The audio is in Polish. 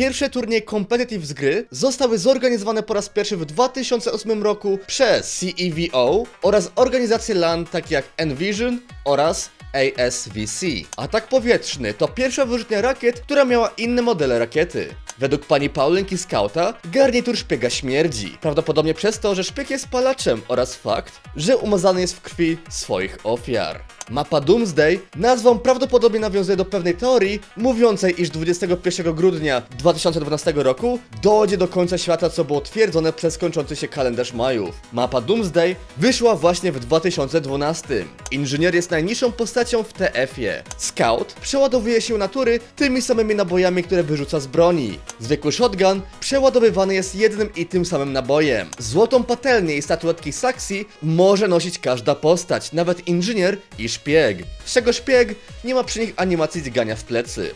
pierwsze turnieje competitive z gry zostały zorganizowane po raz pierwszy w 2008 roku przez CEVO oraz organizacje LAN takie jak Envision oraz ASVC. Atak powietrzny to pierwsza wyrzutnia rakiet, która miała inne modele rakiety. Według pani Paulinki Skauta, garnitur szpiega śmierdzi. Prawdopodobnie przez to, że szpieg jest palaczem oraz fakt, że umazany jest w krwi swoich ofiar. Mapa Doomsday nazwą prawdopodobnie nawiązuje do pewnej teorii mówiącej, iż 21 grudnia 2012 roku dojdzie do końca świata, co było twierdzone przez kończący się kalendarz Majów. Mapa Doomsday wyszła właśnie w 2012. Inżynier jest najniższą postacią w TF-ie. Scout przeładowuje się natury tymi samymi nabojami, które wyrzuca z broni. Zwykły shotgun przeładowywany jest jednym i tym samym nabojem. Złotą patelnię i statuetki Saxi może nosić każda postać, nawet inżynier i szpieg. Z czego szpieg nie ma przy nich animacji dźgania w plecy.